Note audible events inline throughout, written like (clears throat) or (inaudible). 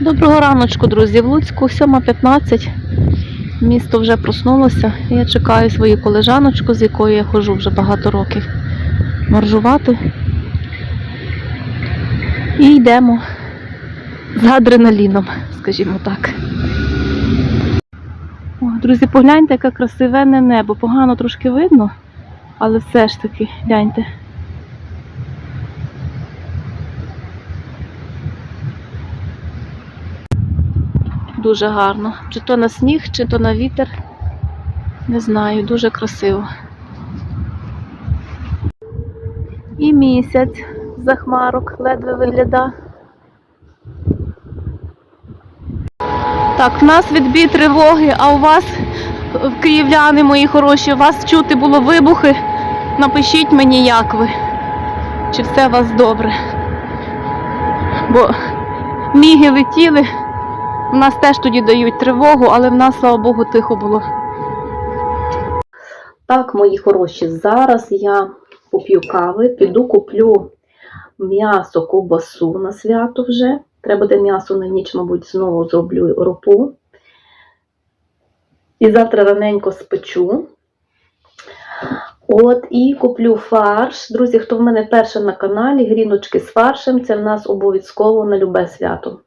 Доброго раночку, друзі. В Луцьку 7.15. Місто вже проснулося. Я чекаю свою колежаночку, з якою я ходжу вже багато років моржувати. І йдемо з адреналіном, скажімо так. О, друзі, погляньте, яке красиве небо. Погано трошки видно, але все ж таки, гляньте. Дуже гарно. Чи то на сніг, чи то на вітер. Не знаю, дуже красиво. І місяць за хмарок ледве вигляда. Так, в нас відбій тривоги, а у вас, київляни мої хороші, у вас чути було вибухи. Напишіть мені, як ви. Чи все у вас добре. Бо міги летіли. У нас теж тоді дають тривогу, але в нас, слава Богу, тихо було. Так, мої хороші, зараз я поп'ю кави, піду куплю м'ясо, ковбасу на свято вже. Треба буде м'ясо на ніч, мабуть, знову зроблю ропу. І завтра раненько спечу. От, і куплю фарш. Друзі, хто в мене перше на каналі, гріночки з фаршем, це в нас обов'язково на любе свято.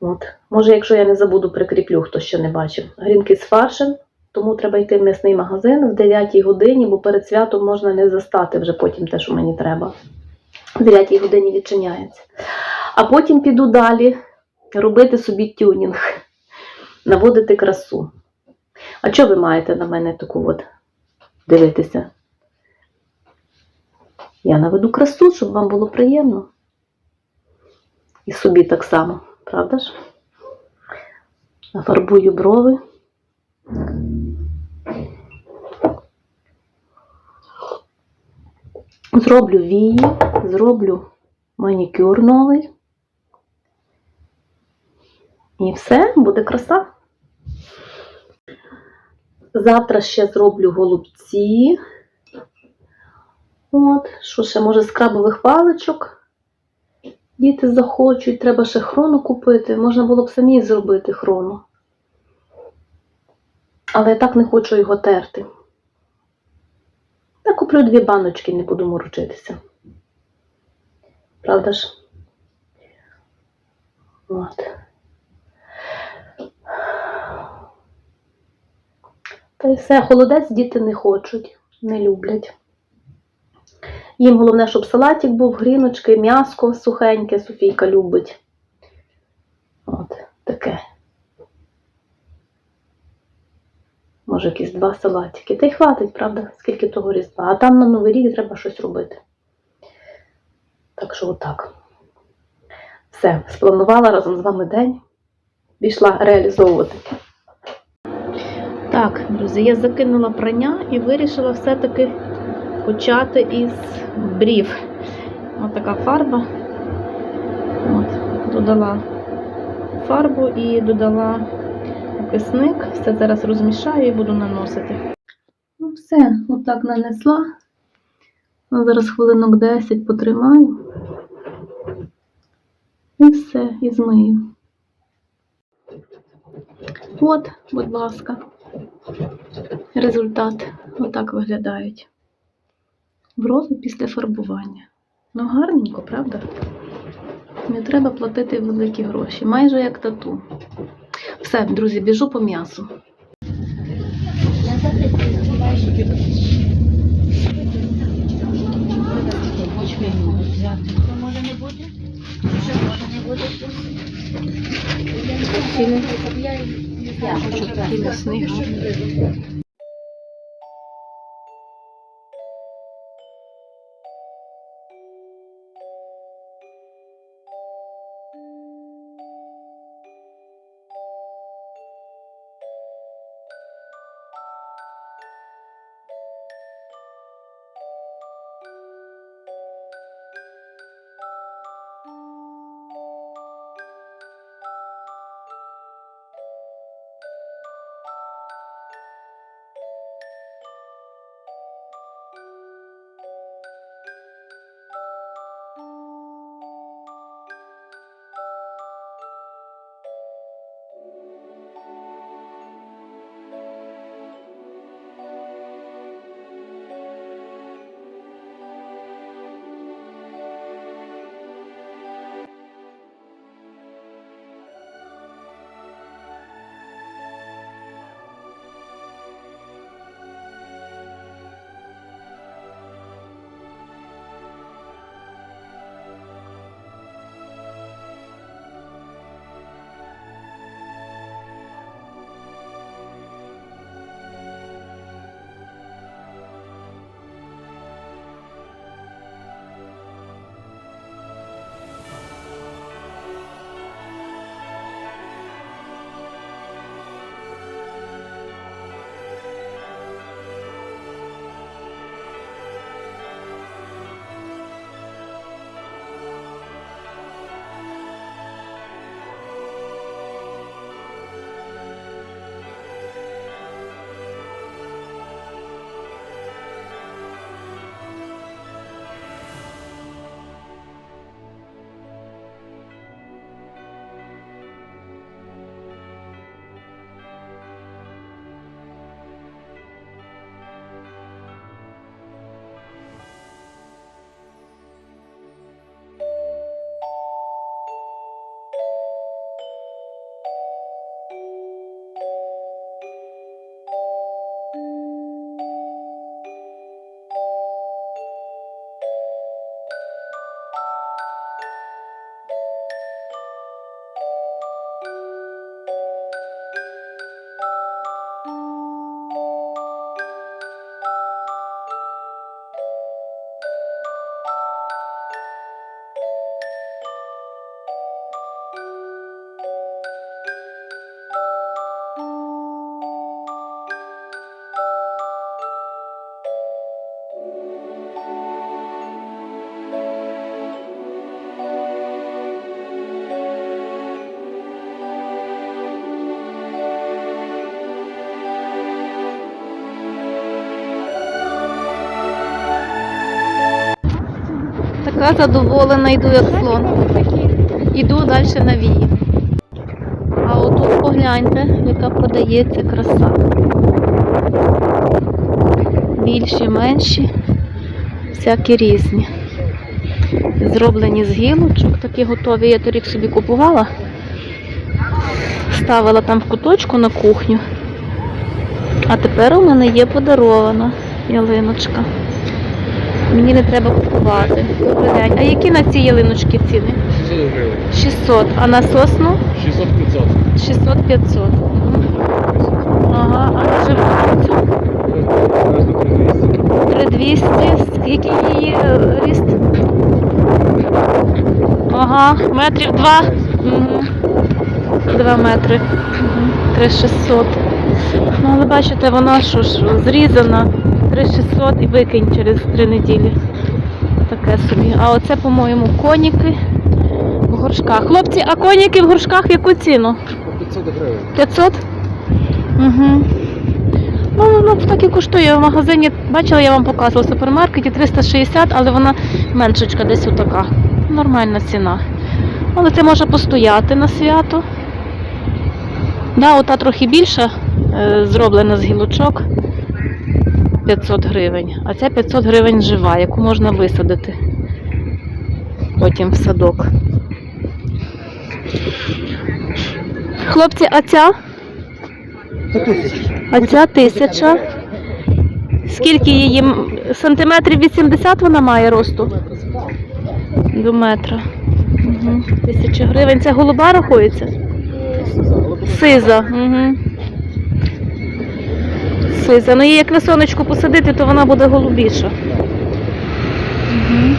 От. Може, якщо я не забуду, прикріплю, хто ще не бачив. Грінки з фаршем, тому треба йти в м'ясний магазин в 9 годині, бо перед святом можна не застати вже потім те, що мені треба. В 9 годині відчиняється. А потім піду далі робити собі тюнінг, наводити красу. А що ви маєте на мене таку от дивитися? Я наведу красу, щоб вам було приємно. І собі так само. Правда ж? Нафарбую брови. Зроблю вії, зроблю манікюр новий. І все, буде краса. Завтра ще зроблю голубці. От, що ще, може, з крабових паличок. Діти захочуть, треба ще хрону купити. Можна було б самі зробити хрону. Але я так не хочу його терти. Я куплю дві баночки, не буду морочитися. Правда ж? От. Та й все, холодець діти не хочуть, не люблять. Їм головне, щоб салатик був, гріночки, м'яско сухеньке, Софійка любить. От таке. Може, якісь два салатики. Та й хватить, правда, скільки того різдва. А там на Новий рік треба щось робити. Так що отак. Все, спланувала разом з вами день. Пішла реалізовувати. Так, друзі, я закинула прання і вирішила все-таки почати із брів. Ось така фарба. От, додала фарбу і додала кисник. Все зараз розмішаю і буду наносити. Ну, все, отак нанесла. Ну, Зараз хвилинок 10 потримаю. І все, і змию. От, будь ласка, результат. Отак виглядають брови після фарбування. Ну, гарненько, правда? Не треба платити великі гроші, майже як тату. Все, друзі, біжу по м'ясу. Може не бути? Що може не бути? Я хочу Такий м'ясний Така задоволена, йду як слон. Іду далі на вії. А отут погляньте, яка продається краса. Більші, менші, всякі різні. Зроблені з гілочок, такі готові. Я торік собі купувала. Ставила там в куточку на кухню. А тепер у мене є подарована ялиночка. Мені не треба купувати. Добрий день. А які на ці ялиночки ціни? 600 гривень. 600. А на сосну? 600-500. 600-500. Ага, а на живу? 3200. Скільки її е, ріст? Ага, метрів два. Угу. Два метри. Угу. 3600. Ну, але бачите, вона що ж зрізана. 3600 і викинь через три неділі. Таке собі. А оце, по-моєму, коніки в горшках. Хлопці, а коніки в горшках яку ціну? 500 гривень. 500? Угу. Ну, воно так і коштує в магазині. Бачила, я вам показувала в супермаркеті 360, але вона меншечка десь отака. Нормальна ціна. Але це може постояти на свято. Да, ота трохи більша, е, зроблена з гілочок. 500 гривень. А ця 500 гривень жива, яку можна висадити потім в садок. Хлопці, а ця? А ця тисяча. Скільки її? Сантиметрів 80 вона має росту? До метра. Угу. Тисяча гривень. Це голуба рахується? Сиза. Угу. Сиза. Ну її як на сонечку посадити, то вона буде голубіша. Угу.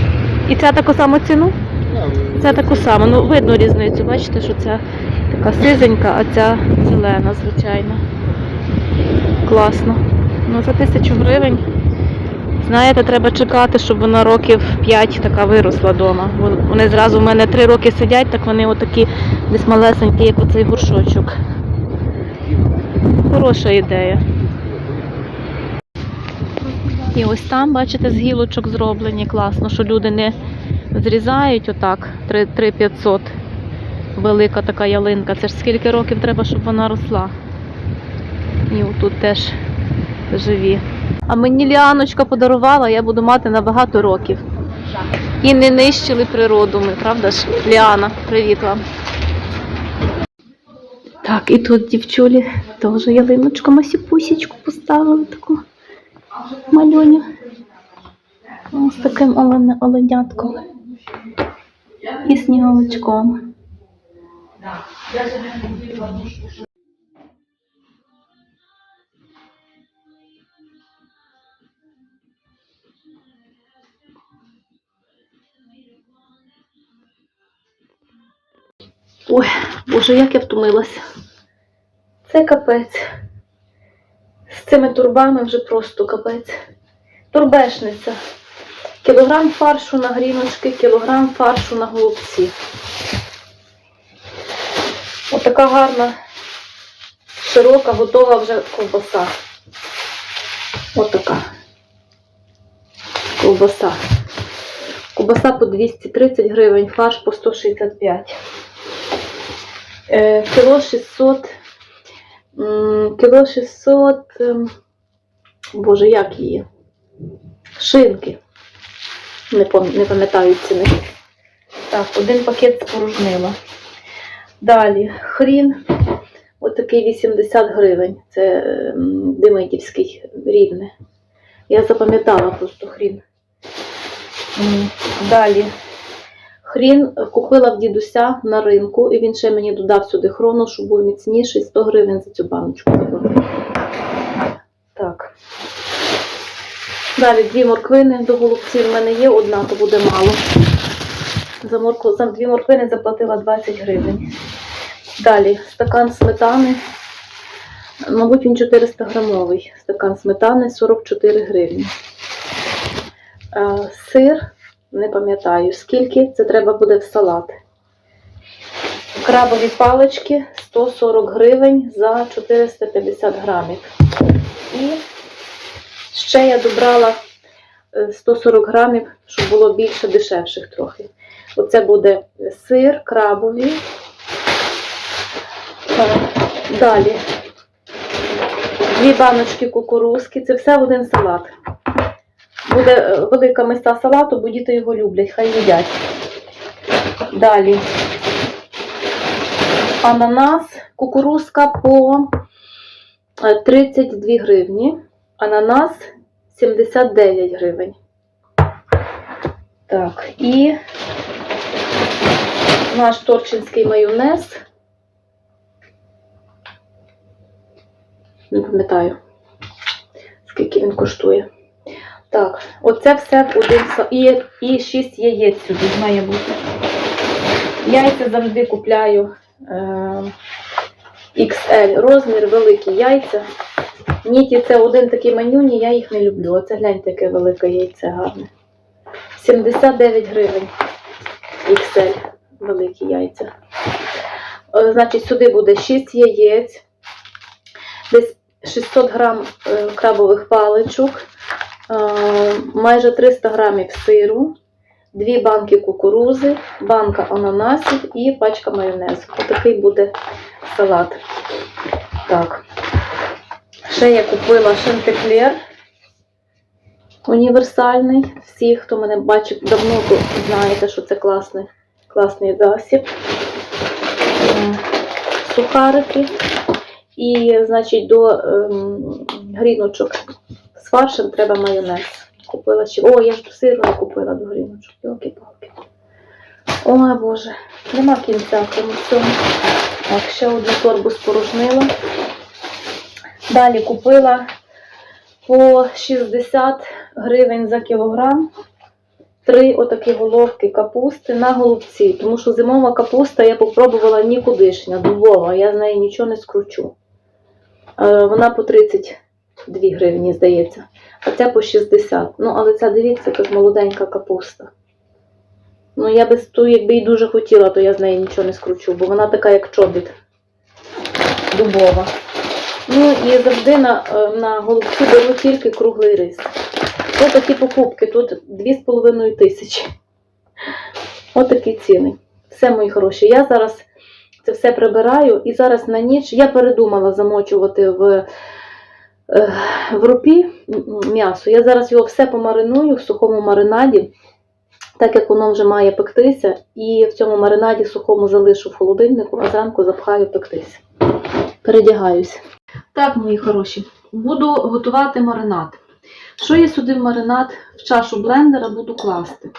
І ця таку саму ціну? Це таку саму. Ну, видно різницю, бачите, що ця така сизенька, а ця зелена, звичайно. Класно. Ну, за тисячу гривень. Знаєте, треба чекати, щоб вона років 5 така виросла вдома. Вони зразу в мене 3 роки сидять, так вони отакі десь малесенькі, як оцей горшочок. Хороша ідея. І ось там, бачите, з гілочок зроблені. Класно, що люди не зрізають отак 3500. Велика така ялинка. Це ж скільки років треба, щоб вона росла. І отут теж живі. А мені Ліаночка подарувала, я буду мати на багато років. І не нищили природу ми, правда ж? Ліана, привіт вам. Так, і тут дівчулі теж ялиночку масіпусічку поставили таку малюню. Ось таким олен- оленятком. І сніговичком. Ой, боже, як я втомилася. Це капець. Цими турбами вже просто капець. Турбешниця. Кілограм фаршу на гріночки, кілограм фаршу на голубці. Отака гарна, широка, готова вже ковбаса. Отака. Ковбаса. Ковбаса по 230 гривень, фарш по 165. Е, кіло 600. Кіло 600. ем, Боже, як її? Шинки. Не, пам'ятаю ціни. Так, один пакет спорожнила. Далі хрін. Отакий 80 гривень. Це ем, Демидівський рівне. Я запам'ятала просто хрін. Далі. Хрін купила в дідуся на ринку, і він ще мені додав сюди хрону, щоб був міцніший. 100 гривень за цю баночку. Так. Далі дві морквини до голубців в мене є, одна, то буде мало. За, морку, за дві морквини заплатила 20 гривень. Далі стакан сметани. Мабуть, він 400 грамовий. Стакан сметани 44 гривні. Е, Сир, не пам'ятаю скільки, це треба буде в салат. Крабові палички 140 гривень за 450 грамів. І ще я добрала е, 140 грамів, щоб було більше дешевших трохи. Оце буде сир, крабові. Е, Далі. Дві баночки кукурузки. Це все в один салат. Буде е, велика миста салату, бо діти його люблять, хай їдять. Далі. Ананас, кукурузка по е, 32 гривні. Ананас 79 гривень. Так, і наш торчинський майонез. Не пам'ятаю, скільки він коштує. Так, оце все один і, і 6 яєць сюди має бути. Яйця завжди купляю е, XL розмір, великі яйця. Ніті це один такий манюні, я їх не люблю. Оце гляньте, яке велике яйце гарне. 79 гривень. XL великі яйця. Е, Значить, сюди буде 6 яєць, десь 600 грам е, крабових паличок, майже 300 грамів сиру, дві банки кукурузи, банка ананасів і пачка майонезу. Отакий буде салат. Так. Ще я купила шантеклер універсальний. Всі, хто мене бачив давно, то знаєте, що це класний, класний засіб. Е, Сухарики. І, значить, до ем, гріночок фаршем треба майонез. Купила ще. О, я ж сир не купила до гріночок. Йолки-палки. Ой, Боже, нема кінця тому всьому. Так, ще одну торбу спорожнила. Далі купила по 60 гривень за кілограм. Три отакі головки капусти на голубці. Тому що зимова капуста я попробувала нікудишня, дубова, я з неї нічого не скручу. Е, Вона по 32 гривні, здається. А ця по 60. Ну, але ця, дивіться, як молоденька капуста. Ну, я би ту, якби і дуже хотіла, то я з неї нічого не скручу, бо вона така, як чобіт. Дубова. Ну і завжди на, е, на голубці беру тільки круглий рис. Ось такі покупки, тут 2,5 тисячі. Ось такі ціни. Все, мої хороші. Я зараз це все прибираю і зараз на ніч я передумала замочувати в, в рупі м'ясо. Я зараз його все помариную в сухому маринаді, так як воно вже має пектися, і в цьому маринаді сухому залишу в холодильнику, а зранку запхаю пектися. Передягаюся. Так, мої хороші, буду готувати маринад. Що я сюди в маринад в чашу блендера буду класти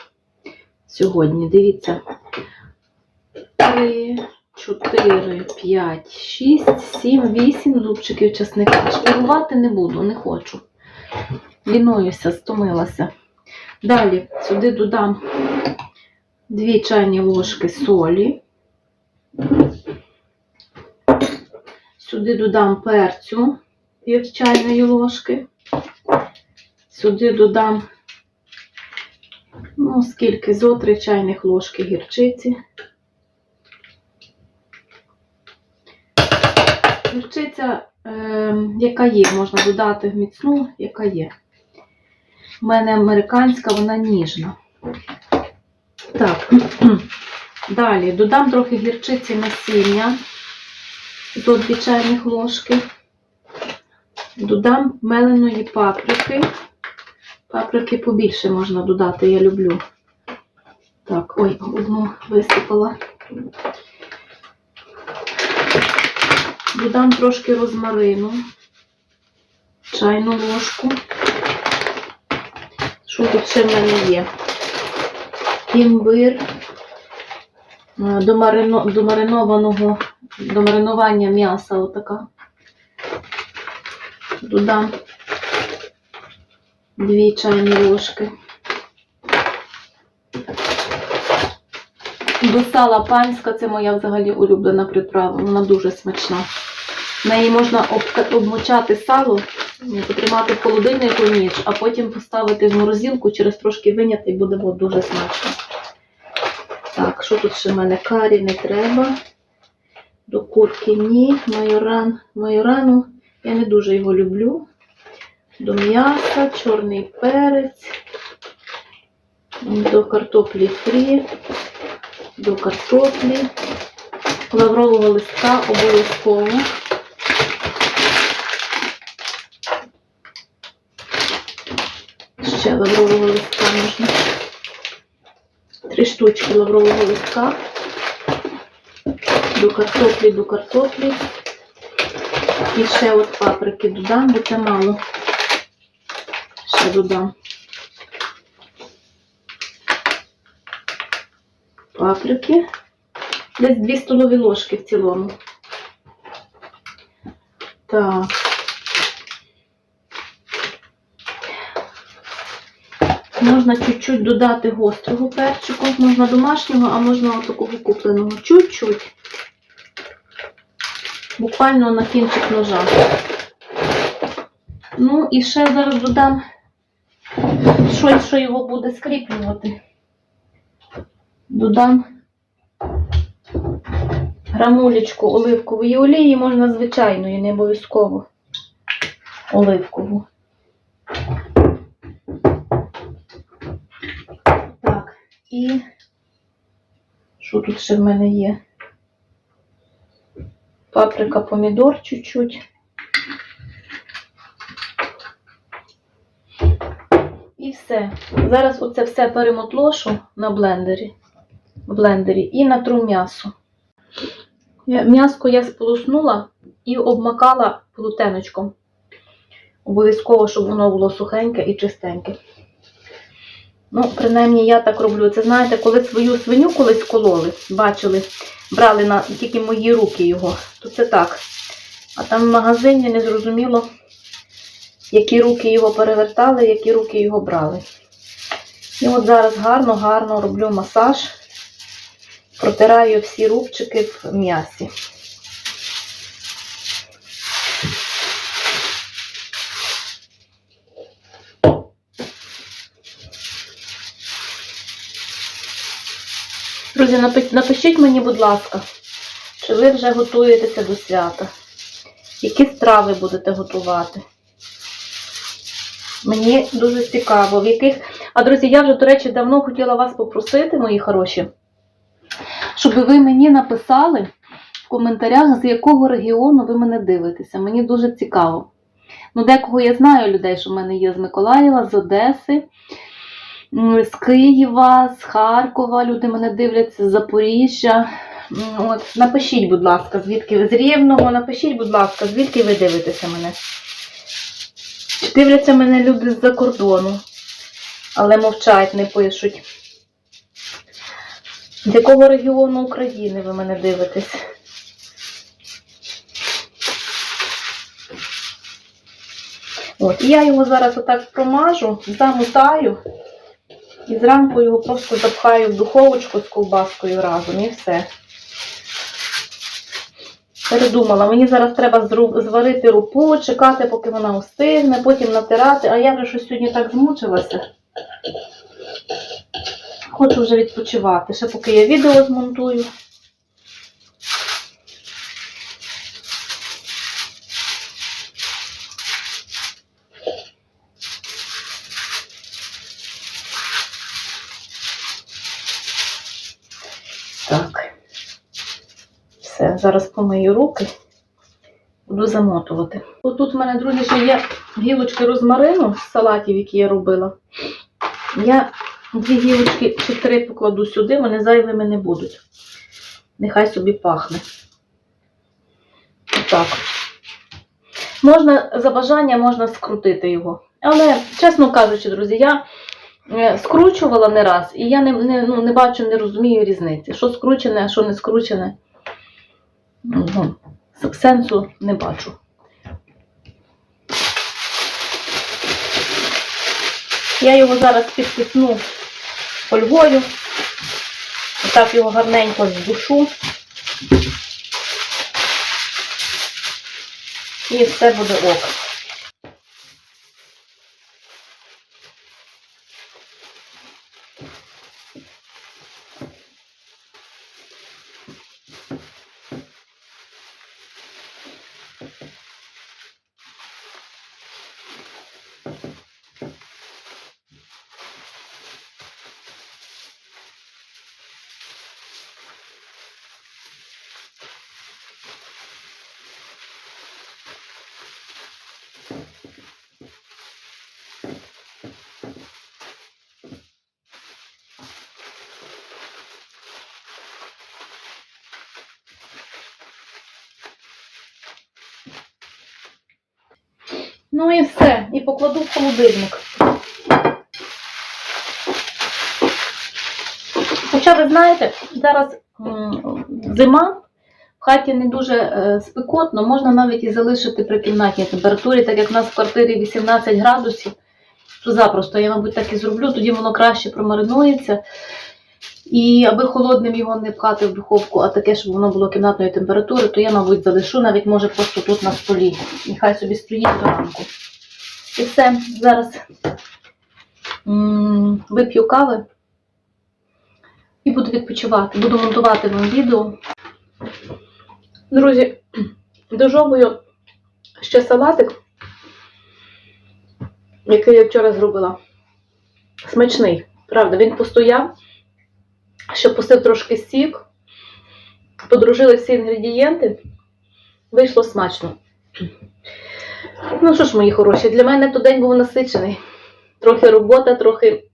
сьогодні? Дивіться. 3, 4, 5, 6, 7, 8 зубчиків чесника. Шпигувати не буду, не хочу. Лінуюся, стомилася. Далі сюди додам 2 чайні ложки солі. Сюди додам перцю пів чайної ложки. Сюди додам, ну, скільки, зо 3 чайних ложки гірчиці. Гірчиця, е, яка є, можна додати в міцну, яка є. У мене американська, вона ніжна. Так, (clears throat) далі додам трохи гірчиці насіння до 2 чайних ложки. Додам меленої паприки. Паприки побільше можна додати, я люблю. Так, ой, одну висипала. Додам трошки розмарину, чайну ложку. Що тут ще в мене є? Імбир. Е, До, маринованого, до маринування м'яса отака. Додам дві чайні ложки. До сала панська це моя взагалі улюблена приправа. Вона дуже смачна. В неї можна обмочати сало, потримати в холодильнику ніч, а потім поставити в морозилку, через трошки виняти і буде дуже смачно. Так, що тут ще в мене? Карі не треба. До курки ні. Майоран. Майорану я не дуже його люблю. До м'яса, чорний перець. До картоплі фрі, до картоплі, лаврового листка обов'язково. Ще лаврового листка можна. Три штучки лаврового листка. До картоплі, до картоплі. І ще от паприки додам, бо це мало. Ще додам. Паприки. Десь 2 столові ложки в цілому. Так. Можна чуть-чуть додати гострого перчику. Можна домашнього, а можна такого купленого. Чуть-чуть. Буквально на кінчик ножа. Ну і ще зараз додам щось, що його буде скріплювати. Додам грамулечку оливкової олії, можна звичайної, не обов'язково оливкову. І що тут ще в мене є? Паприка, помідор чуть-чуть. І все. Зараз оце все перемотлошу на блендері. В блендері і натру м'ясо. М'яско я сполоснула і обмакала полутеночком. Обов'язково, щоб воно було сухеньке і чистеньке. Ну, принаймні, я так роблю. Це знаєте, коли свою свиню колись кололи, бачили, брали на тільки мої руки його, то це так. А там в магазині не зрозуміло, які руки його перевертали, які руки його брали. І от зараз гарно-гарно роблю масаж, протираю всі рубчики в м'ясі. Друзі, напишіть мені, будь ласка, чи ви вже готуєтеся до свята? Які страви будете готувати? Мені дуже цікаво, в яких. А друзі, я вже, до речі, давно хотіла вас попросити, мої хороші, щоб ви мені написали в коментарях, з якого регіону ви мене дивитеся. Мені дуже цікаво. Ну, декого я знаю людей, що в мене є з Миколаєва, з Одеси, з Києва, з Харкова. Люди мене дивляться з Запоріжжя. От, напишіть, будь ласка, звідки ви з Рівного, напишіть, будь ласка, звідки ви дивитеся мене. Чи дивляться мене люди з-за кордону, але мовчать, не пишуть. З якого регіону України ви мене дивитесь? От, і я його зараз отак промажу, замутаю і зранку його просто запхаю в духовочку з ковбаскою разом і все. Передумала, мені зараз треба зварити рупу, чекати, поки вона остигне, потім натирати, а я вже щось сьогодні так змучилася. Хочу вже відпочивати, ще поки я відео змонтую. Все, зараз помию руки. Буду замотувати. Отут в мене, друзі, ще є гілочки розмарину з салатів, які я робила. Я дві гілочки чи три покладу сюди, вони зайвими не будуть. Нехай собі пахне. Отак. Можна за бажання можна скрутити його. Але, чесно кажучи, друзі, я е, скручувала не раз, і я не, не, ну, не бачу, не розумію різниці. Що скручене, а що не скручене. Ну, сенсу не бачу. Я його зараз підкисну фольгою. Отак його гарненько здушу. І все буде ок. Ну і все. І покладу в холодильник. Хоча ви знаєте, зараз зима, в хаті не дуже е, спекотно, можна навіть і залишити при кімнатній температурі, так як в нас в квартирі 18 градусів, то запросто я, мабуть, так і зроблю, тоді воно краще промаринується. І аби холодним його не пхати в духовку, а таке, щоб воно було кімнатної температури, то я, мабуть, залишу, навіть може просто тут на столі. Нехай собі стоїть до ранку. І все, зараз вип'ю кави і буду відпочивати. Буду монтувати вам відео. Друзі, дожовую ще салатик, який я вчора зробила. Смачний, правда, він постояв, ще пустив трошки сік, подружили всі інгредієнти, вийшло смачно. Ну що ж, мої хороші, для мене той день був насичений. Трохи робота, трохи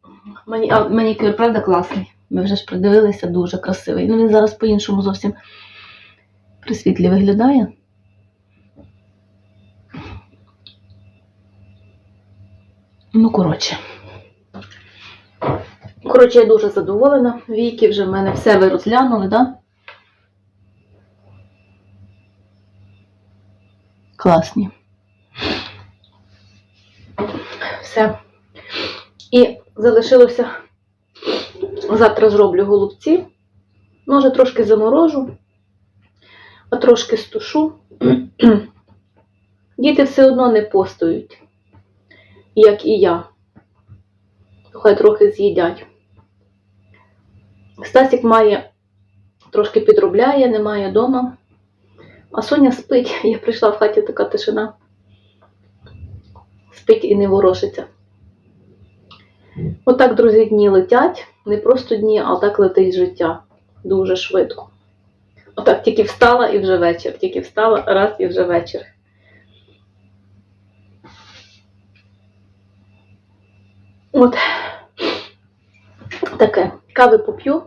мані... а, манікюр, правда, класний. Ми вже ж придивилися, дуже красивий. Ну він зараз по-іншому зовсім при світлі виглядає. Ну, коротше. Коротше, я дуже задоволена. Віки вже в мене все ви розглянули, да? Класні. Все. І залишилося. Завтра зроблю голубці. Може, трошки заморожу, а трошки стушу. (clears throat) Діти все одно не постують, як і я. Хай трохи з'їдять. Стасік має, трошки підробляє, немає вдома. А Соня спить. (laughs) Я прийшла в хаті така тишина. Спить і не ворушиться. Отак, друзі, дні летять. Не просто дні, а так летить життя. Дуже швидко. Отак тільки встала і вже вечір. Тільки встала, раз і вже вечір. От таке. Кави поп'ю.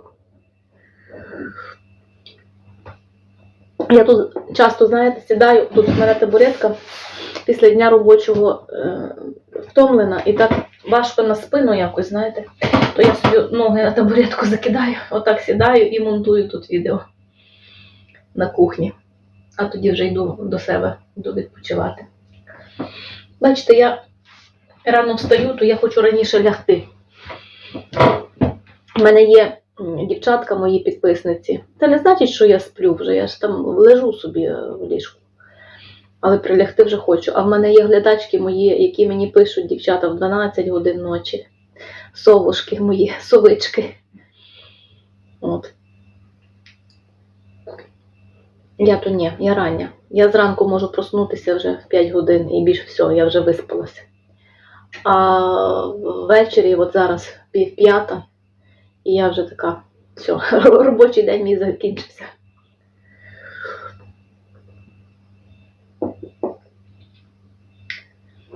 Я тут часто, знаєте, сідаю, тут в мене табуретка після дня робочого е, втомлена і так важко на спину якось, знаєте, то я собі ноги на табуретку закидаю, отак сідаю і монтую тут відео на кухні. А тоді вже йду до себе, йду відпочивати. Бачите, я рано встаю, то я хочу раніше лягти. У мене є дівчатка, мої підписниці. Це не значить, що я сплю вже, я ж там лежу собі е, в ліжку. Але прилягти вже хочу. А в мене є глядачки мої, які мені пишуть дівчата в 12 годин ночі. Совушки мої, (laughs) совички. От. Я то ні, я рання. Я зранку можу проснутися вже в 5 годин і більш все, я вже виспалася. А ввечері, от зараз пів п'ята, і я вже така, все, (laughs) робочий день мій закінчився.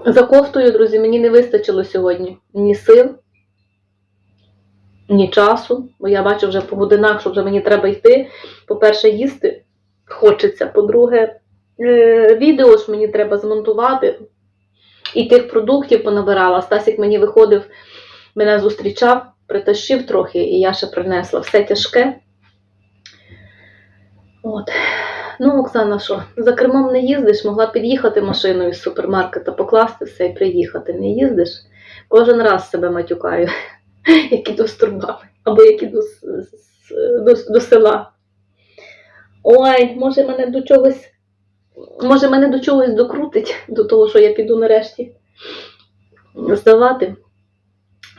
За кофтою, друзі, мені не вистачило сьогодні ні сил, ні часу, бо я бачу вже по годинах, що вже мені треба йти. По-перше, їсти хочеться. По-друге, е, відео ж мені треба змонтувати. І тих продуктів понабирала. Стасік мені виходив, мене зустрічав, притащив трохи, і я ще принесла все тяжке. От. Ну, Оксана, що, за кермом не їздиш, могла під'їхати машиною з супермаркета, покласти все і приїхати. Не їздиш. Кожен раз себе матюкаю, як іду з турбами, або як іду з, до, до села. Ой, може мене до чогось, може мене до чогось докрутить, до того, що я піду нарешті здавати.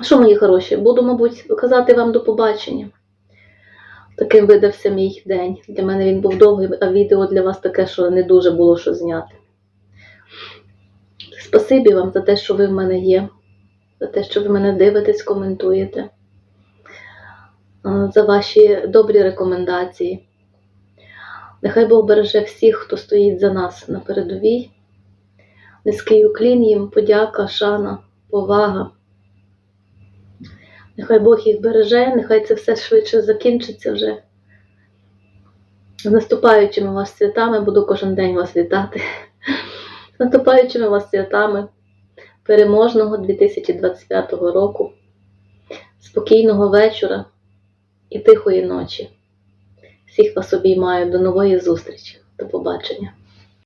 Що, мої хороші, буду, мабуть, казати вам до побачення. Таким видався мій день. Для мене він був довгий, а відео для вас таке, що не дуже було що зняти. Спасибі вам за те, що ви в мене є, за те, що ви мене дивитесь, коментуєте, е, за ваші добрі рекомендації. Нехай Бог береже всіх, хто стоїть за нас на передовій. Низький уклін їм, подяка, шана, повага. Нехай Бог їх береже, нехай це все швидше закінчиться вже. З наступаючими вас святами буду кожен день вас вітати. З наступаючими вас святами переможного 2025 року, спокійного вечора і тихої ночі. Всіх вас обіймаю. До нової зустрічі. До побачення.